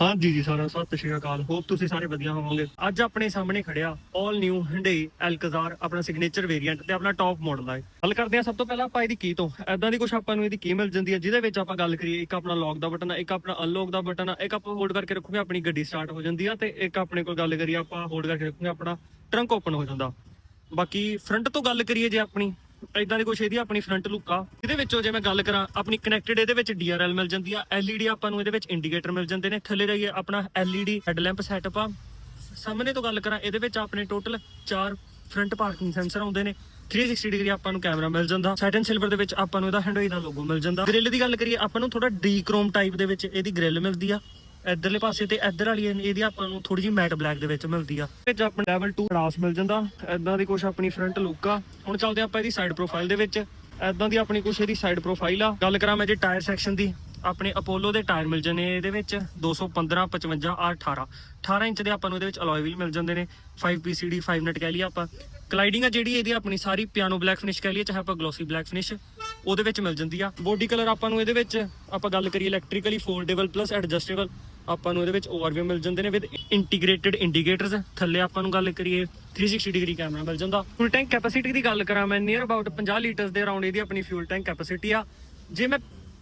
ਹਾਂਜੀ ਜੀ ਸਾਰਾ ਸਤਿ ਸ਼੍ਰੀ ਅਕਾਲ। ਹੋਪ ਤੁਸੀਂ ਸਾਰੇ ਵਧੀਆ ਹੋਵੋਗੇ। ਅੱਜ ਆਪਣੇ ਸਾਹਮਣੇ ਖੜਿਆ 올 ਨਿਊ Hyundai Alcazar, ਆਪਣਾ ਸਿਗਨੇਚਰ ਵੇਰੀਐਂਟ ਤੇ ਆਪਣਾ ਟੌਪ ਮਾਡਲ ਹੈ ਗੱਲ ਕਰਦੇ ਹਾਂ ਸਭ ਤੋਂ ਪਹਿਲਾਂ ਆਪਾਂ ਇਹਦੀ ਕੀ ਤੋਂ। ਐਦਾਂ ਦੀ ਕੁਝ ਆਪਾਂ ਨੂੰ ਇਹਦੀ ਕੀ ਮਿਲ ਜਾਂਦੀ ਹੈ ਜਿਹਦੇ ਵਿੱਚ ਆਪਾਂ ਗੱਲ ਕਰੀਏ, ਇੱਕ ਆਪਣਾ ਲੌਕ ਦਾ ਬਟਨ ਹੈ ਇੱਕ ਆਪਣਾ ਅਨਲੌਕ ਦਾ ਬਟਨ ਹੈ ਇੱਕ ਆਪਾਂ ਹੋਲਡ ਕਰਕੇ ਰੱਖੋਗੇ, ਆਪਣੀ ਗੱਡੀ ਸਟਾਰਟ ਹੋ ਜਾਂਦੀ ਆ, ਤੇ ਇੱਕ ਆਪਣੇ ਕੋਲ ਗੱਲ ਕਰੀਏ ਆਪਾਂ ਹੋਲਡ ਕਰਕੇ ਰੱਖੋਗੇ, ਆਪਣਾ ਟਰੰਕ ਓਪਨ ਹੋ ਜਾਂਦਾ। ਬਾਕੀ ਫਰੰਟ ਤੋਂ ਗੱਲ ਕਰੀਏ ਜੇ ਆਪਣੀ ਇਦਾਂ ਦੀ ਕੁਛ ਇਹਦੀ ਆਪਣੀ ਫਰੰਟ ਲੁੱਕ ਆ। ਇਹਦੇ ਵਿੱਚੋਂ ਜੇ ਮੈਂ ਗੱਲ ਕਰਾਂ, ਆਪਣੀ ਕਨੈਕਟਡ ਇਹਦੇ ਵਿੱਚ DRL ਮਿਲ ਜਾਂਦੀ ਆ। LED ਆਪਾਂ ਨੂੰ ਇਹਦੇ ਵਿੱਚ ਇੰਡੀਕੇਟਰ ਮਿਲ ਜਾਂਦੇ ਨੇ। ਥੱਲੇ ਜਾਈਏ, ਆਪਣਾ LED ਹੈਡਲੈਂਪ ਸੈਟਅਪ ਆ। ਸਾਹਮਣੇ ਤੋਂ ਗੱਲ ਕਰਾਂ, ਇਹਦੇ ਵਿੱਚ ਆਪਣੇ ਟੋਟਲ 4 ਫਰੰਟ ਪਾਰਕਿੰਗ ਸੈਂਸਰ ਆਉਂਦੇ ਨੇ। 360 ਡਿਗਰੀ ਆਪਾਂ ਨੂੰ ਕੈਮਰਾ ਮਿਲ ਜਾਂਦਾ। ਸੈਟਨ ਸਿਲਵਰ ਦੇ ਵਿੱਚ ਆਪਾਂ ਨੂੰ ਇਹਦਾ Hyundai ਦਾ ਲੋਗੋ ਮਿਲ ਜਾਂਦਾ। ਗ੍ਰਿਲ ਦੀ ਗੱਲ ਕਰੀਏ, ਆਪਾਂ ਨੂੰ ਥੋੜਾ ਡੀ ਕ੍ਰੋਮ ਟਾਈਪ ਦੇ ਵਿੱਚ ਇਹਦੀ ਗ੍ਰਿਲ ਮਿਲਦੀ ਆ। ਇਧਰਲੇ ਪਾਸੇ ਤੇ ਇਧਰ ਵਾਲੀ ਇਹਦੀ ਆਪਾਂ ਨੂੰ ਥੋੜੀ ਜਿਹੀ ਮੈਟ ਬਲੈਕ ਦੇ ਵਿੱਚ ਮਿਲਦੀ ਆ। ਵਿੱਚ ਆਪਣਾ ਲੈਵਲ 2 ਕਲਾਸ ਮਿਲ ਜਾਂਦਾ। ਇਦਾਂ ਦੀ ਕੁਛ ਆਪਣੀ ਫਰੰਟ ਲੁੱਕ ਆ। ਹੁਣ ਚੱਲਦੇ ਆਪਾਂ ਇਹਦੀ ਸਾਈਡ ਪ੍ਰੋਫਾਈਲ ਦੇ ਵਿੱਚ। ਇਦਾਂ ਦੀ ਆਪਣੀ ਕੁਛ ਇਹਦੀ ਸਾਈਡ ਪ੍ਰੋਫਾਈਲ ਆ। ਗੱਲ ਕਰਾਂ ਮੈਂ ਜੇ ਟਾਇਰ ਸੈਕਸ਼ਨ ਦੀ। ਆਪਣੇ ਅਪੋਲੋ ਦੇ ਟਾਇਰ ਮਿਲ ਜਾਂਦੇ ਨੇ ਇਹਦੇ ਵਿੱਚ। 215 55 ਆ 18 18 ਇੰਚ ਦੇ ਆਪਾਂ ਨੂੰ ਇਹਦੇ ਵਿੱਚ ਅਲੋਏ ਵੀਲ ਮਿਲ ਜਾਂਦੇ ਨੇ। 5 PCD 5 ਨਟ ਕਹਿ ਲਈਏ ਆਪਾਂ। ਕਲਾਈਡਿੰਗ ਆ ਜਿਹੜੀ ਇਹਦੀ ਆਪਣੀ ਸਾਰੀ ਪਿਆਨੋ ਬਲੈਕ ਫਿਨਿਸ਼ ਕਹਿ ਲਈਏ, ਚਾਹੇ ਆਪਾਂ ਗਲੋਸੀ ਬਲੈਕ ਫਿਨਿਸ਼ ਉਹਦੇ ਵਿੱਚ ਮਿਲ ਜਾਂਦੀ ਆ। ਬੋਡੀ ਕਲਰ ਆਪਾਂ ਨੂੰ ਇਹਦੇ ਵਿੱਚ ਆਪਾਂ ਗੱਲ ਕਰੀਏ ਇਲੈਕਟ੍ਰੀਕਲੀ ਫੋਲਡੇਬਲ ਪਲੱਸ ਐਡਜਸਟੇਬਲ ਆਪਾਂ ਨੂੰ ਇਹਦੇ ਵਿੱਚ ਓਵਰਵਿਊ ਮਿਲ ਜਾਂਦੇ ਨੇ ਵਿਦ ਇੰਟੀਗ੍ਰੇਟਿਡ ਇੰਡੀਕੇਟਰਸ ਥੱਲੇ ਆਪਾਂ ਨੂੰ ਗੱਲ ਕਰੀਏ 360 ਡਿਗਰੀ ਕੈਮਰਾ ਮਿਲ ਜਾਂਦਾ। ਫੁੱਲ ਟੈਂਕ ਕੈਪੈਸਿਟੀ ਦੀ ਗੱਲ ਕਰਾਂ ਮੈਂ ਨੀਅਰ ਅਬਾਊਟ 50 ਲੀਟਰਸ ਦੇ ਅਰਾਊਂਡ ਇਹਦੀ ਆਪਣੀ ਫਿਊਲ ਟੈਂਕ ਕੈਪੈਸਿਟੀ ਆ। ਜੇ ਮੈਂ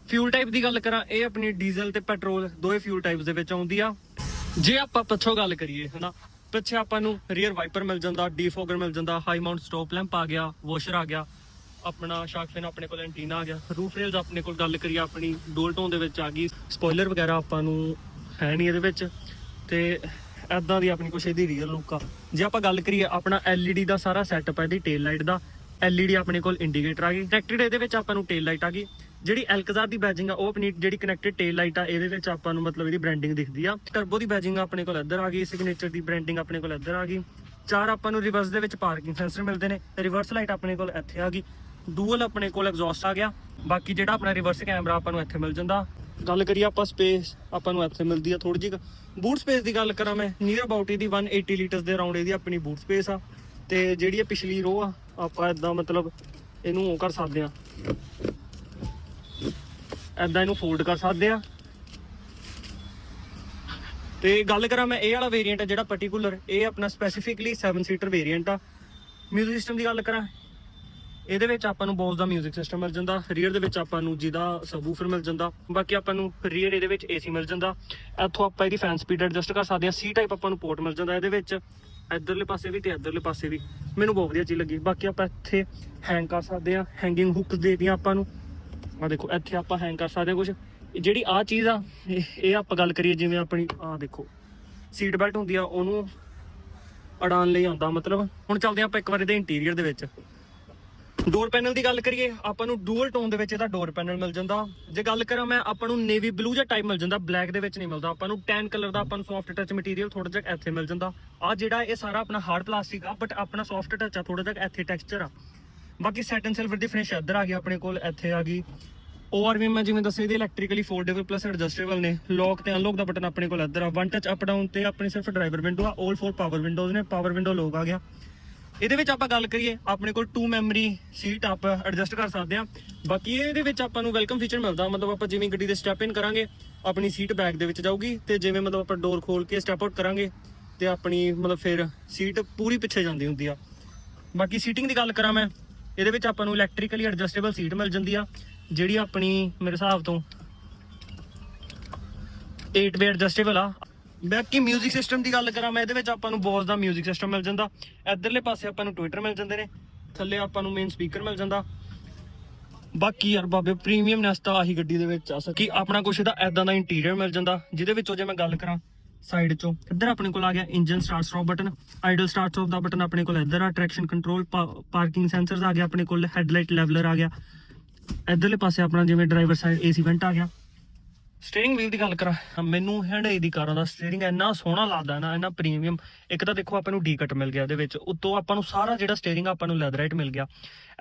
ਫਿਊਲ ਟਾਈਪ ਦੀ ਗੱਲ ਕਰਾਂ, ਇਹ ਆਪਣੀ ਡੀਜ਼ਲ ਤੇ ਪੈਟਰੋਲ ਦੋਵੇਂ ਫਿਊਲ ਟਾਈਪਸ ਦੇ ਵਿੱਚ ਆਉਂਦੀ ਆ। ਜੇ ਆਪਾਂ ਪਿੱਛੋਂ ਗੱਲ ਕਰੀਏ, ਹਨਾ, ਪਿੱਛੇ ਆਪਾਂ ਨੂੰ ਰੀਅਰ ਵਾਈਪਰ ਮਿਲ ਜਾਂਦਾ ਡੀਫੋਗਰ ਮਿਲ ਜਾਂਦਾ ਹਾਈ ਮਾਊਂਟ ਸਟਾਪ ਲੈਂਪ ਆ ਗਿਆ ਵਾਸ਼ਰ ਆ ਗਿਆ, ਆਪਣਾ ਸ਼ਾਰਕ ਫਿਨ ਆਪਣੇ ਕੋਲ ਐਂਟੀਨਾ ਆ ਗਿਆ ਰੂਫ ਰੇਲਸ ਆਪਣੇ ਕੋਲ ਗੱਲ ਕਰੀਏ, ਆਪਣੀ ਡੋਲ ਟੋਨ ਦੇ ਵਿੱਚ ਆ ਗਈ। ਸਪੋਇਲਰ ਵਗੈਰਾ ਆਪਾਂ ਨੂੰ ਹੈ ਨਹੀਂ ਇਹਦੇ ਵਿੱਚ। ਤੇ ਐਦਾਂ ਦੀ ਆਪਣੀ ਕੁਛ ਇਹਦੀ ਰੀਅਲ ਲੁੱਕ ਆ। ਜੇ ਆਪਾਂ ਗੱਲ ਕਰੀਏ ਆਪਣਾ LED ਦਾ ਸਾਰਾ ਸੈਟਅਪ ਹੈ ਇਹਦੀ ਟੇਲ ਲਾਈਟ ਦਾ, LED ਆਪਣੇ ਕੋਲ ਇੰਡੀਕੇਟਰ ਆ ਗਈ। ਕਨੈਕਟਡ ਇਹਦੇ ਵਿੱਚ ਆਪਾਂ ਨੂੰ ਟੇਲ ਲਾਈਟ ਆ ਗਈ। ਜਿਹੜੀ ਐਲਕਜ਼ਾਰ ਦੀ ਬੈਜਿੰਗ ਆ, ਉਹ ਆਪਣੀ ਜਿਹੜੀ ਕਨੈਕਟਡ ਟੇਲ ਲਾਈਟ ਆ, ਇਹਦੇ ਵਿੱਚ ਆਪਾਂ ਨੂੰ ਮਤਲਬ ਇਹਦੀ ਬ੍ਰਾਂਡਿੰਗ ਦਿਖਦੀ ਆ। ਟਰਬੋ ਦੀ ਬੈਜਿੰਗ ਆਪਣੇ ਕੋਲ ਇੱਧਰ ਆ ਗਈ ਸਿਗਨੇਚਰ ਦੀ ਬ੍ਰਾਂਡਿੰਗ ਆਪਣੇ ਕੋਲ ਇੱਧਰ ਆ ਗਈ। ਚਾਰ ਆਪਾਂ ਨੂੰ ਰਿਵਰਸ ਦੇ ਵਿੱਚ ਪਾਰਕਿੰਗ ਸੈਂਸਰ ਮਿਲਦੇ ਨੇ। ਰਿਵਰਸ ਲਾਈਟ ਆਪਣੇ ਕੋਲ ਇੱਥੇ ਆ ਗਈ। ਡੂਅਲ ਆਪਣੇ ਕੋਲ ਐਗਜ਼ੌਸਟ ਆ ਗਿਆ। ਬਾਕੀ ਜਿਹੜਾ ਆਪਣਾ ਰਿਵਰਸ ਕੈਮਰਾ ਆਪਾਂ ਨੂੰ ਇੱਥੇ ਮਿਲ ਜਾਂਦਾ। ਗੱਲ ਕਰੀਏ ਆਪਾਂ ਸਪੇਸ ਆਪਾਂ ਨੂੰ ਇੱਥੇ ਮਿਲਦੀ ਆ ਥੋੜੀ ਜਿਹੀ ਬੂਟ ਸਪੇਸ ਦੀ ਗੱਲ ਕਰਾਂ ਮੈਂ ਨੀਅਰ ਅਬਾਊਟ ਇਹਦੀ 180 ਲੀਟਰਸ ਦੇ ਅਰਾਊਂਡ ਇਹਦੀ ਆਪਣੀ ਬੂਟ ਸਪੇਸ ਆ। ਤੇ ਜਿਹੜੀ ਇਹ ਪਿਛਲੀ ਰੋ ਆ, ਆਪਾਂ ਇਦਾਂ ਮਤਲਬ ਇਹਨੂੰ ਉਹ ਕਰ ਸਕਦੇ ਆ। ਐਦਾਂ ਇਹਨੂੰ ਫੋਲਡ ਕਰ ਸਕਦੇ ਆ। ਤੇ ਗੱਲ ਕਰਾਂ ਮੈਂ, ਇਹ ਵਾਲਾ ਵੇਰੀਐਂਟ ਆ ਜਿਹੜਾ ਪਾਰਟਿਕੂਲਰ ਇਹ ਆਪਣਾ ਸਪੈਸੀਫਿਕਲੀ 7 ਸੀਟਰ ਵੇਰੀਐਂਟ ਆ। ਮਿਊਜ਼ਿਕ ਸਿਸਟਮ ਦੀ ਗੱਲ ਕਰਾਂ ਇਹਦੇ ਵਿੱਚ ਆਪਾਂ ਨੂੰ ਬੋਸ ਦਾ 뮤직 ਸਿਸਟਮ ਮਿਲ ਜਾਂਦਾ ਰੀਅਰ ਦੇ ਵਿੱਚ ਆਪਾਂ ਨੂੰ ਜਿਹਦਾ ਸਬੂਫਰ ਮਿਲ ਜਾਂਦਾ, ਬਾਕੀ ਆਪਾਂ ਨੂੰ ਰੀਅਰ ਇਹਦੇ ਵਿੱਚ ਏਸੀ ਮਿਲ ਜਾਂਦਾ। ਇੱਥੋਂ ਆਪਾਂ ਇਹਦੀ ਫੈਨ ਸਪੀਡ ਐਡਜਸਟ ਕਰ ਸਕਦੇ ਹਾਂ ਸੀ ਟਾਈਪ ਆਪਾਂ ਨੂੰ ਪੋਰਟ ਮਿਲ ਜਾਂਦਾ ਇਹਦੇ ਵਿੱਚ। ਇਧਰਲੇ ਪਾਸੇ ਵੀ ਤੇ ਇਧਰਲੇ ਪਾਸੇ ਵੀ। ਮੈਨੂੰ ਬਹੁਤ ਵਧੀਆ ਚੀਜ਼ ਲੱਗੀ। ਬਾਕੀ ਆਪਾਂ ਇੱਥੇ ਹੈਂਗ ਕਰ ਸਕਦੇ ਹਾਂ ਹੈਂਗਿੰਗ ਹੁੱਕ ਦੇ ਦੀਆਂ ਆਪਾਂ ਨੂੰ। ਆ ਦੇਖੋ, ਇੱਥੇ ਆਪਾਂ ਹੈਂਗ ਕਰ ਸਕਦੇ ਹਾਂ ਕੁਝ ਜਿਹੜੀ ਆ ਚੀਜ਼ ਆ, ਇਹ ਇਹ ਆਪਾਂ ਗੱਲ ਕਰੀਏ ਜਿਵੇਂ ਆਪਣੀ ਆ ਦੇਖੋ। ਸੀਟ ਬੈਲਟ ਹੁੰਦੀ ਆ, ਉਹਨੂੰ ਅੜਾਉਣ ਲਈ ਆਉਂਦਾ ਮਤਲਬ। ਹੁਣ ਚੱਲਦੇ ਹਾਂ ਆਪਾਂ ਇੱਕ ਵਾਰ ਇਹਦੇ ਇੰਟੀਰੀਅਰ ਦੇ ਵਿੱਚ। ਡੋਰ ਪੈਨਲ ਦੀ ਗੱਲ ਕਰੀਏ, ਆਪਾਂ ਨੂੰ ਡੂਅਲ ਟੋਨ ਦੇ ਵਿੱਚ ਇਹਦਾ ਡੋਰ ਪੈਨਲ ਮਿਲ ਜਾਂਦਾ। ਜੇ ਗੱਲ ਕਰਾਂ ਮੈਂ, ਆਪਾਂ ਨੂੰ ਨੇਵੀ ਬਲੂ ਜਿਹਾ ਟਾਈਪ ਮਿਲ ਜਾਂਦਾ ਬਲੈਕ ਦੇ ਵਿੱਚ ਨਹੀਂ ਮਿਲਦਾ। ਆਪਾਂ ਨੂੰ ਟੈਨ ਕਲਰ ਦਾ ਆਪਾਂ ਨੂੰ ਸੌਫਟ ਟੱਚ ਮਟੀਰੀਅਲ ਥੋੜਾ ਜਿਹਾ ਇੱਥੇ ਮਿਲ ਜਾਂਦਾ। ਆ ਜਿਹੜਾ ਇਹ ਸਾਰਾ ਆਪਣਾ ਹਾਰਡ ਪਲਾਸਟਿਕ ਆ ਬਟ ਆਪਣਾ ਸੌਫਟ ਟੱਚ ਆ ਥੋੜਾ ਜਿਹਾ ਇੱਥੇ ਟੈਕਸਚਰ ਆ। ਬਾਕੀ ਸੈਟ ਐਂਡ ਸਿਲਵਰ ਦੀ ਫਿਨਿਸ਼ ਇੱਧਰ ਆ ਗਈ, ਆਪਣੇ ਕੋਲ ਇੱਥੇ ਆ ਗਈ। ORV ਮੈਂ ਜਿਵੇਂ ਦੱਸਿਆ, ਇਹਦੇ ਇਲੈਕਟ੍ਰੀਕਲੀ ਫੋਲਡੇਬਲ ਪਲੱਸ ਐਡਜਸਟੇਬਲ ਨੇ। ਲੌਕ ਤੇ ਅਨਲੌਕ ਦਾ ਬਟਨ ਆਪਣੇ ਕੋਲ ਇੱਧਰ ਆ। ਵਨ ਟੱਚ ਅਪ ਡਾਊਨ ਤੇ ਆਪਣੀ ਸਿਰਫ ਡਰਾਈਵਰ ਵਿੰਡੋ ਆ 올 ਫੋਰ ਪਾਵਰ ਵਿੰਡੋਜ਼ ਨੇ। ਪਾਵਰ ਵਿੰਡੋ ਲੋਕ ਆ ਗਿਆ। ਇਹਦੇ ਵਿੱਚ ਆਪਾਂ ਗੱਲ ਕਰੀਏ, ਆਪਣੇ ਕੋਲ 2 ਮੈਮਰੀ ਸੀਟ ਆਪ ਐਡਜਸਟ ਕਰ ਸਕਦੇ ਆ ਬਾਕੀ ਇਹਦੇ ਵਿੱਚ ਆਪਾਂ ਨੂੰ ਵੈਲਕਮ ਫੀਚਰ ਮਿਲਦਾ, ਮਤਲਬ ਆਪਾਂ ਜਿਵੇਂ ਗੱਡੀ ਦੇ ਸਟੈਪ ਇਨ ਕਰਾਂਗੇ, ਆਪਣੀ ਸੀਟ ਬੈਕ ਦੇ ਵਿੱਚ ਜਾਊਗੀ ਤੇ ਜਿਵੇਂ ਮਤਲਬ ਆਪਾਂ ਡੋਰ ਖੋਲ ਕੇ ਸਟੈਪ ਆਊਟ ਕਰਾਂਗੇ ਤੇ ਆਪਣੀ ਮਤਲਬ ਫਿਰ ਸੀਟ ਪੂਰੀ ਪਿੱਛੇ ਜਾਂਦੀ ਹੁੰਦੀ ਆ। ਬਾਕੀ ਸੀਟਿੰਗ ਦੀ ਗੱਲ ਕਰਾਂ ਮੈਂ, ਇਹਦੇ ਵਿੱਚ ਆਪਾਂ ਨੂੰ ਇਲੈਕਟ੍ਰੀਕਲੀ ਐਡਜਸਟੇਬਲ ਸੀਟ ਮਿਲ ਜਾਂਦੀ ਆ, ਜਿਹੜੀ ਆਪਣੀ ਮੇਰੇ ਹਿਸਾਬ ਤੋਂ 8 ਵੇ ਐਡਜਸਟੇਬਲ ਆ। ਬਾਕੀ 뮤직 ਸਿਸਟਮ ਦੀ ਗੱਲ ਕਰਾਂ ਮੈਂ ਇਹਦੇ ਵਿੱਚ ਆਪਾਂ ਨੂੰ ਬੋਸ ਦਾ 뮤직 ਸਿਸਟਮ ਮਿਲ ਜਾਂਦਾ ਇਧਰਲੇ ਪਾਸੇ ਆਪਾਂ ਨੂੰ ਟਵਿੱਟਰ ਮਿਲ ਜਾਂਦੇ ਨੇ ਥੱਲੇ ਆਪਾਂ ਨੂੰ ਮੇਨ ਸਪੀਕਰ ਮਿਲ ਜਾਂਦਾ ਬਾਕੀ ਯਾਰ ਬਾਬੇ ਪ੍ਰੀਮੀਅਮ ਨੈਸਟਾ ਆਹੀ ਗੱਡੀ ਦੇ ਵਿੱਚ ਆ ਸਕੀ ਆਪਣਾ ਕੁਛ ਇਹਦਾ ਐਦਾਂ ਦਾ ਇੰਟੀਰੀਅਰ ਮਿਲ ਜਾਂਦਾ ਜਿਹਦੇ ਵਿੱਚੋਂ ਜੇ ਮੈਂ ਗੱਲ ਕਰਾਂ ਸਾਈਡ ਚੋਂ ਇੱਧਰ ਆਪਣੇ ਕੋਲ ਆ ਗਿਆ engine start stop button idle start stop ਦਾ ਬਟਨ ਆਪਣੇ ਕੋਲ ਇੱਧਰ ਆ ਟਰੈਕਸ਼ਨ ਕੰਟਰੋਲ ਪਾਰਕਿੰਗ ਸੈਂਸਰਸ ਆ ਗਿਆ ਆਪਣੇ ਕੋਲ ਹੈਡਲਾਈਟ ਲੈਵਲਰ ਆ ਗਿਆ ਇਧਰਲੇ ਪਾਸੇ ਆਪਣਾ ਜਿਵੇਂ ਡਰਾਈਵਰ ਸਾਈਡ ਏਸੀ ਵੈਂਟ ਆ ਗਿਆ ਸਟੀਅਰਿੰਗ ਵੀਲ ਦੀ ਗੱਲ ਕਰਾਂ। ਮੈਨੂੰ Hyundai ਦੀ ਕਾਰਾਂ ਦਾ ਸਟੀਅਰਿੰਗ ਇੰਨਾ ਸੋਹਣਾ ਲੱਗਦਾ ਨਾ, ਇੰਨਾ ਪ੍ਰੀਮੀਅਮ ਇੱਕ ਤਾਂ ਦੇਖੋ, ਆਪਾਂ ਨੂੰ ਡੀ ਕੱਟ ਮਿਲ ਗਿਆ ਇਹਦੇ ਵਿੱਚ। ਉੱਤੋਂ ਆਪਾਂ ਨੂੰ ਸਾਰਾ ਜਿਹੜਾ ਸਟੀਅਰਿੰਗ ਆਪਾਂ ਨੂੰ ਲੈਦਰਾਈਟ ਮਿਲ ਗਿਆ।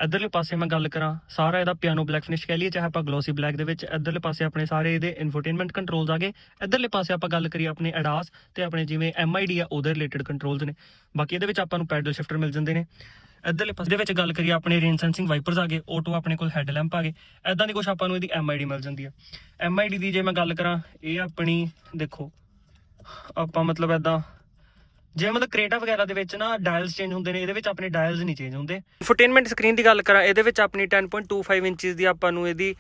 ਇਧਰਲੇ ਪਾਸੇ ਮੈਂ ਗੱਲ ਕਰਾਂ, ਸਾਰਾ ਇਹਦਾ ਪਿਆਨੋ ਬਲੈਕ ਫਿਨਿਸ਼ ਕਹਿ ਲਈਏ, ਚਾਹੇ ਆਪਾਂ ਗਲੋਸੀ ਬਲੈਕ ਦੇ ਵਿੱਚ, ਇਧਰਲੇ ਪਾਸੇ ਆਪਣੇ ਸਾਰੇ ਇਹਦੇ ਇਨਫੋਟੇਨਮੈਂਟ ਕੰਟਰੋਲਸ ਆ ਗਏ। ਇਧਰਲੇ ਪਾਸੇ ਆਪਾਂ ਗੱਲ ਕਰੀਏ ਆਪਣੇ ਅਡਾਸ ਤੇ ਆਪਣੇ ਜਿਵੇਂ MID ਆ, ਉਹਦੇ ਰਿਲੇਟਡ ਕੰਟਰੋਲਸ ਨੇ। ਬਾਕੀ ਇਹਦੇ ਵਿੱਚ ਆਪਾਂ ਨੂੰ ਪੈਡਲ ਸ਼ਿਫਟਰ ਮਿਲ ਜਾਂਦੇ ਨੇ। ਇਧਰਲੇ ਪਾਸੇ ਦੇ ਵਿੱਚ ਗੱਲ ਕਰੀਏ ਆਪਣੇ ਰੇਨ ਸੈਂਸਿੰਗ ਵਾਈਪਰਸ ਆ ਗਏ ਆਟੋ ਆਪਣੇ ਕੋਲ ਹੈਡ ਲੈਂਪ ਆ ਗਏ। ਐਦਾਂ ਦੀ ਕੁਝ ਆਪਾਂ ਨੂੰ ਇਹਦੀ MID ਮਿਲ ਜਾਂਦੀ ਆ। MID ਦੀ ਜੇ ਮੈਂ ਗੱਲ ਕਰਾਂ, ਇਹ ਆਪਣੀ ਦੇਖੋ, ਆਪਾਂ ਮਤਲਬ ਐਦਾਂ ਜੇ ਮਤਲਬ ਕ੍ਰੇਟਾ ਵਗੈਰਾ ਦੇ ਵਿੱਚ ਨਾ ਡਾਇਲਸ ਚੇਂਜ ਹੁੰਦੇ ਨੇ, ਇਹਦੇ ਵਿੱਚ ਆਪਣੇ ਡਾਇਲਸ ਨਹੀਂ ਚੇਂਜ ਹੁੰਦੇ। ਇੰਫੋਟੇਨਮੈਂਟ ਸਕਰੀਨ ਦੀ ਗੱਲ ਕਰਾਂ, ਇਹਦੇ ਵਿੱਚ ਆਪਣੀ 10.25 ਇੰਚਸ ਦੀ ਆਪਾਂ ਨੂੰ ਇਹਦੀ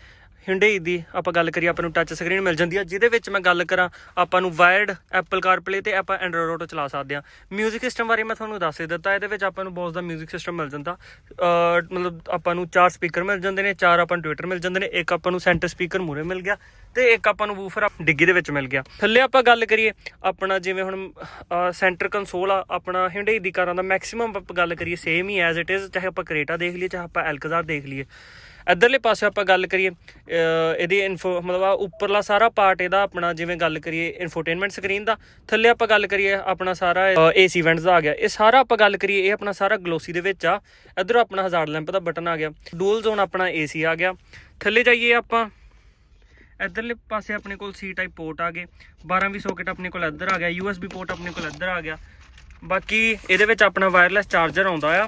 ਹਿੰਡਈ ਦੀ ਆਪਾਂ ਗੱਲ ਕਰੀਏ ਆਪਾਂ ਨੂੰ ਟੱਚ ਸਕਰੀਨ ਮਿਲ ਜਾਂਦੀ ਆ ਜਿਹਦੇ ਵਿੱਚ ਮੈਂ ਗੱਲ ਕਰਾਂ ਆਪਾਂ ਨੂੰ ਵਾਇਰਡ ਐਪਲ CarPlay ਤੇ ਆਪਾਂ Android Auto ਚਲਾ ਸਕਦੇ ਆ 뮤직 ਸਿਸਟਮ ਬਾਰੇ ਮੈਂ ਤੁਹਾਨੂੰ ਦੱਸ ਹੀ ਦਿੱਤਾ ਇਹਦੇ ਵਿੱਚ ਆਪਾਂ ਨੂੰ ਬੋਸ ਦਾ 뮤직 ਸਿਸਟਮ ਮਿਲ ਜਾਂਦਾ ਅਹ ਮਤਲਬ ਆਪਾਂ ਨੂੰ ਚਾਰ ਸਪੀਕਰ ਮਿਲ ਜਾਂਦੇ ਨੇ ਚਾਰ ਆਪਾਂ ਨੂੰ ਟਵਿੱਟਰ ਮਿਲ ਜਾਂਦੇ ਨੇ ਇੱਕ ਆਪਾਂ ਨੂੰ ਸੈਂਟਰ ਸਪੀਕਰ ਮੂਰੇ ਮਿਲ ਗਿਆ ਤੇ ਇੱਕ ਆਪਾਂ ਨੂੰ ਵੂਫਰ ਡਿੱਗੀ ਦੇ ਵਿੱਚ ਮਿਲ ਗਿਆ ਥੱਲੇ ਆਪਾਂ ਗੱਲ ਕਰੀਏ ਆਪਣਾ ਜਿਵੇਂ ਹੁਣ ਸੈਂਟਰ ਕੰਸੋਲ ਆ ਆਪਣਾ ਹਿੰਡਈ ਦੀ ਕਾਰਾਂ ਦਾ ਮੈਕਸਿਮਮ ਆਪਾਂ ਗੱਲ ਕਰੀਏ ਸੇਮ ਹੀ ਐਜ਼ ਇਟ ਇਜ਼ ਚਾਹੇ ਆਪਾਂ ਕਰੇਟਾ ਦੇਖ ਲਈਏ ਚਾਹੇ ਆਪਾਂ ਐਲਕਜ਼ਾਰ ਦੇਖ ਲਈਏ ਇਧਰਲੇ ਪਾਸੇ ਆਪਾਂ ਗੱਲ ਕਰੀਏ ਇਹਦੀ ਇਨਫੋ ਮਤਲਬ ਉੱਪਰਲਾ ਸਾਰਾ ਪਾਰਟ ਇਹਦਾ ਆਪਣਾ ਜਿਵੇਂ ਗੱਲ ਕਰੀਏ ਇਨਫੋਟੇਨਮੈਂਟ ਸਕਰੀਨ ਦਾ, ਥੱਲੇ ਆਪਾਂ ਗੱਲ ਕਰੀਏ ਆਪਣਾ ਸਾਰਾ ਏਸੀ ਵੈਂਟਸ ਦਾ ਆ ਗਿਆ। ਇਹ ਸਾਰਾ ਆਪਾਂ ਗੱਲ ਕਰੀਏ, ਇਹ ਆਪਣਾ ਸਾਰਾ ਗਲੋਸੀ ਦੇ ਵਿੱਚ ਆ। ਇਧਰ ਆਪਣਾ ਹਜ਼ਾਰ ਲੈਂਪ ਦਾ ਬਟਨ ਆ ਗਿਆ। ਡੂਲ ਜ਼ੋਨ ਆਪਣਾ ਏਸੀ ਆ ਗਿਆ। ਥੱਲੇ ਜਾਈਏ ਆਪਾਂ, ਇਧਰਲੇ ਪਾਸੇ ਆਪਣੇ ਕੋਲ ਸੀ ਟਾਈਪ ਪੋਰਟ ਆ ਗਏ। 12 ਵੀ ਸੌਕਟ ਆਪਣੇ ਕੋਲ ਇੱਧਰ ਆ ਗਿਆ। USB ਪੋਰਟ ਆਪਣੇ ਕੋਲ ਇੱਧਰ ਆ ਗਿਆ। ਬਾਕੀ ਇਹਦੇ ਵਿੱਚ ਆਪਣਾ ਵਾਇਰਲੈਸ ਚਾਰਜਰ ਆਉਂਦਾ ਆ।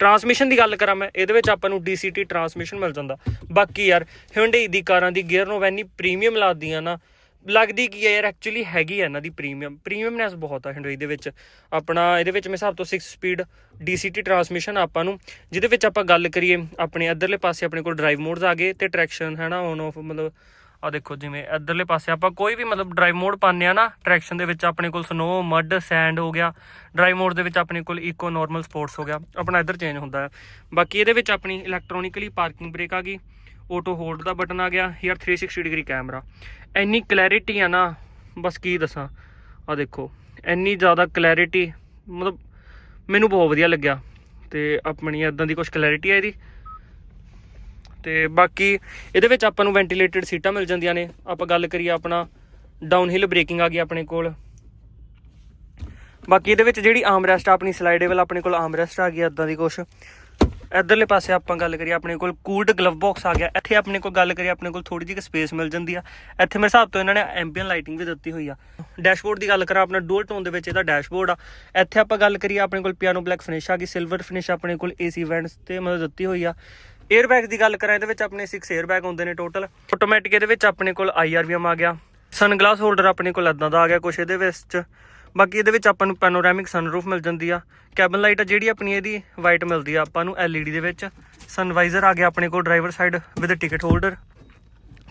ਟਰਾਂਸਮਿਸ਼ਨ ਦੀ ਗੱਲ ਕਰਾਂ ਮੈਂ, ਇਹਦੇ ਵਿੱਚ ਆਪਾਂ ਨੂੰ DCT ਟਰਾਂਸਮਿਸ਼ਨ ਮਿਲ ਜਾਂਦਾ। ਬਾਕੀ ਯਾਰ, Hyundai ਦੀ ਕਾਰਾਂ ਦੀ ਗੇਅਰ ਨੂੰ ਵੈਨੀ ਪ੍ਰੀਮੀਅਮ ਲੱਗਦੀਆਂ ਨਾ, ਲੱਗਦੀ ਕੀ ਹੈ ਯਾਰ ਐਕਚੁਅਲੀ ਹੈਗੀ ਆ ਇਹਨਾਂ ਦੀ ਪ੍ਰੀਮੀਅਮ ਪ੍ਰੀਮੀਅਮਨੈਸ ਬਹੁਤ ਆ Hyundai ਦੇ ਵਿੱਚ। ਆਪਣਾ ਇਹਦੇ ਵਿੱਚ ਮੇਰੇ ਹਿਸਾਬ ਤੋਂ 6 ਸਪੀਡ DCT ਟਰਾਂਸਮਿਸ਼ਨ ਆਪਾਂ ਨੂੰ। ਜਿਹਦੇ ਵਿੱਚ ਆਪਾਂ ਗੱਲ ਕਰੀਏ, ਆਪਣੇ ਇੱਧਰਲੇ ਪਾਸੇ ਆਪਣੇ ਕੋਲ ਡਰਾਈਵ ਮੋਡਸ ਆ ਗਏ ਤੇ ਟਰੈਕਸ਼ਨ ਹੈ ਨਾ ਔਨ ਆਫ ਮਤਲਬ ਆ ਦੇਖੋ ਜਿਵੇਂ ਇੱਧਰਲੇ ਪਾਸੇ ਆਪਾਂ ਕੋਈ ਵੀ ਮਤਲਬ ਡਰਾਈਵ ਮੋਡ ਪਾਉਂਦੇ ਆ ਨਾ ਟਰੈਕਸ਼ਨ ਦੇ ਵਿੱਚ ਆਪਣੇ ਕੋਲ ਸਨੋ ਮੱਡ ਸੈਂਡ ਹੋ ਗਿਆ। ਡਰਾਈਵ ਮੋਡ ਦੇ ਵਿੱਚ ਆਪਣੇ ਕੋਲ ਇਕੋ ਨਾਰਮਲ ਸਪੋਰਟਸ ਹੋ ਗਿਆ। ਆਪਣਾ ਇੱਧਰ ਚੇਂਜ ਹੁੰਦਾ ਹੈ। ਬਾਕੀ ਇਹਦੇ ਵਿੱਚ ਆਪਣੀ ਇਲੈਕਟ੍ਰੋਨਿਕਲੀ ਪਾਰਕਿੰਗ ਬ੍ਰੇਕ ਆ ਗਈ। ਆਟੋ ਹੋਲਡ ਦਾ ਬਟਨ ਆ ਗਿਆ। ਯਾਰ 360 ਡਿਗਰੀ ਕੈਮਰਾ ਇੰਨੀ ਕਲੈਰਿਟੀ ਆ ਨਾ, ਬਸ ਕੀ ਦੱਸਾਂ। ਆ ਦੇਖੋ, ਇੰਨੀ ਜ਼ਿਆਦਾ ਕਲੈਰਿਟੀ ਮਤਲਬ ਮੈਨੂੰ ਬਹੁਤ ਵਧੀਆ ਲੱਗਿਆ। ਤੇ ਆਪਣੀ ਇਦਾਂ ਦੀ ਕੁਝ ਕਲੈਰਿਟੀ ਆ ਇਹਦੀ? ਤੇ ਬਾਕੀ ਇਹਦੇ ਵਿੱਚ ਆਪਾਂ ਨੂੰ ਵੈਂਟੀਲੇਟਡ ਸੀਟਾਂ ਮਿਲ ਜਾਂਦੀਆਂ ਨੇ। ਆਪਾਂ ਗੱਲ ਕਰੀਏ ਆਪਣਾ ਡਾਊਨਹਿਲ ਬ੍ਰੇਕਿੰਗ ਆ ਗਈ ਆਪਣੇ ਕੋਲ। ਬਾਕੀ ਇਹਦੇ ਵਿੱਚ ਜਿਹੜੀ ਆਰਮਰੈਸਟ ਆ, ਆਪਣੀ ਸਲਾਈਡੇਬਲ ਆਪਣੇ ਕੋਲ ਆਰਮਰੈਸਟ ਆ ਗਈ ਇਦਾਂ ਦੀ ਕੁਛ। ਇਧਰਲੇ ਪਾਸੇ ਆਪਾਂ ਗੱਲ ਕਰੀਏ ਆਪਣੇ ਕੋਲ ਕੂਲਡ ਗਲਵ ਬਾਕਸ ਆ ਗਿਆ। ਇੱਥੇ ਆਪਣੇ ਕੋਲ ਗੱਲ ਕਰੀਏ ਆਪਣੇ ਕੋਲ ਥੋੜੀ ਜਿਹੀ ਸਪੇਸ ਮਿਲ ਜਾਂਦੀ ਆ। ਇੱਥੇ ਮੇਰੇ ਹਿਸਾਬ ਤੋਂ ਇਹਨਾਂ ਨੇ ਐਂਬੀਐਨ ਲਾਈਟਿੰਗ ਵੀ ਦਿੱਤੀ ਹੋਈ ਆ। ਡੈਸ਼ਬੋਰਡ ਦੀ ਗੱਲ ਕਰਾਂ, ਆਪਣਾ ਡੂਅਲ ਟੋਨ ਦੇ ਵਿੱਚ ਇਹਦਾ ਡੈਸ਼ਬੋਰਡ ਆ। ਇੱਥੇ ਆਪਾਂ ਗੱਲ ਕਰੀਏ ਆਪਣੇ ਕੋਲ ਪਿਆਨੋ ਬਲੈਕ ਫਿਨਿਸ਼ ਆ ਗਈ ਸਿਲਵਰ ਫਿਨਿਸ਼ ਆਪਣੇ ਕੋਲ ਏਸੀ ਵੈਂਟਸ ਤੇ ਮਤਲਬ ਦਿੱਤੀ ਹੋਈ ਆ। 에ਅਰ ਬੈਗ ਦੀ ਗੱਲ ਕਰਾਂ, ਇਹਦੇ ਵਿੱਚ ਆਪਣੇ 6 에ਅਰ ਬੈਗ ਹੁੰਦੇ ਨੇ ਟੋਟਲ ਆਟੋਮੈਟਿਕ ਇਹਦੇ ਵਿੱਚ ਆਪਣੇ ਕੋਲ ਆਈਆਰਵੀਐਮ ਆ ਗਿਆ। ਸਨਗਲਾਸ ਹੋਲਡਰ ਆਪਣੇ ਕੋਲ ਇਦਾਂ ਦਾ ਆ ਗਿਆ, ਕੁਛ ਇਹਦੇ ਵਿੱਚ। ਬਾਕੀ ਇਹਦੇ ਵਿੱਚ ਆਪਾਂ ਨੂੰ ਪੈਨੋਰਾਮਿਕ ਸਨਰੂਫ ਮਿਲ ਜਾਂਦੀ ਆ। ਕੈਬਨ ਲਾਈਟ ਆ ਜਿਹੜੀ ਆਪਣੀ ਇਹਦੀ ਵਾਈਟ ਮਿਲਦੀ ਆ ਆਪਾਂ ਨੂੰ LED ਦੇ ਵਿੱਚ। ਸਨਵਾਈਜ਼ਰ ਆ ਗਿਆ ਆਪਣੇ ਕੋਲ driver side with ticket holder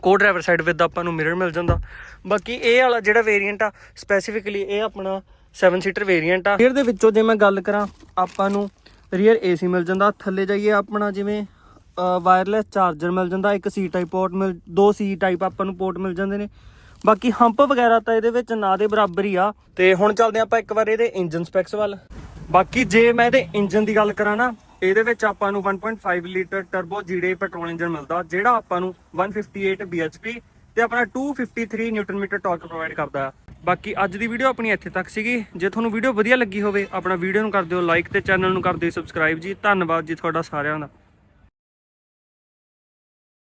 co driver side with ਆਪਾਂ ਨੂੰ ਮਿਰਰ ਮਿਲ ਜਾਂਦਾ। ਬਾਕੀ ਇਹ ਵਾਲਾ ਜਿਹੜਾ ਵੇਰੀਐਂਟ ਆ ਸਪੈਸੀਫਿਕਲੀ ਇਹ ਆਪਣਾ 7 ਸੀਟਰ ਵੇਰੀਐਂਟ ਆ। ਫਿਰ ਇਹਦੇ ਵਿੱਚੋਂ ਜੇ ਮੈਂ ਗੱਲ ਕਰਾਂ, ਆਪਾਂ ਨੂੰ ਰੀਅਰ ਏਸੀ ਮਿਲ ਜਾਂਦਾ। ਥੱਲੇ ਜਾਈਏ ਆਪਣਾ ਜਿਵੇਂ ਵਾਇਰਲੈਸ ਚਾਰਜਰ ਮਿਲ ਜਾਂਦਾ, ਇੱਕ ਸੀ ਟਾਈਪ ਪੋਰਟ ਮਿਲ, ਦੋ ਸੀ ਟਾਈਪ ਆਪਾਂ ਨੂੰ ਪੋਰਟ ਮਿਲ ਜਾਂਦੇ ਨੇ। ਬਾਕੀ ਹੰਪ ਵਗੈਰਾ ਤਾਂ ਇਹਦੇ ਵਿੱਚ ਨਾ ਦੇ ਬਰਾਬਰ ਹੀ ਆ। ਤੇ ਹੁਣ ਚੱਲਦੇ ਆਪਾਂ ਇੱਕ ਵਾਰ ਇਹਦੇ ਇੰਜਨ ਸਪੈਕਸ ਵੱਲ। ਬਾਕੀ ਜੇ ਮੈਂ ਇਹਦੇ ਇੰਜਨ ਦੀ ਗੱਲ ਕਰਾਂ ਨਾ, ਇਹਦੇ ਵਿੱਚ ਆਪਾਂ ਨੂੰ 1.5 litre turbo GDi petrol engine ਮਿਲਦਾ, ਜਿਹੜਾ ਆਪਾਂ ਨੂੰ 158 bhp ਤੇ ਆਪਣਾ 253 ਨਿਊਟਨ ਮੀਟਰ ਟਾਰਕ ਪ੍ਰੋਵਾਈਡ ਕਰਦਾ। ਹੈ ਬਾਕੀ ਅੱਜ ਦੀ ਵੀਡੀਓ ਆਪਣੀ ਇੱਥੇ ਤੱਕ ਸੀਗੀ। ਜੇ ਤੁਹਾਨੂੰ ਵੀਡੀਓ ਵਧੀਆ ਲੱਗੀ ਹੋਵੇ, ਆਪਣਾ ਵੀਡੀਓ ਨੂੰ ਕਰ ਦਿਓ ਲਾਈਕ ਤੇ ਚੈਨਲ ਨੂੰ ਕਰ ਦਿਓ ਸਬਸਕ੍ਰਾਈਬ ਜੀ। ਧੰਨਵਾਦ ਜੀ ਤੁਹਾਡਾ ਸਾਰਿਆਂ ਦਾ।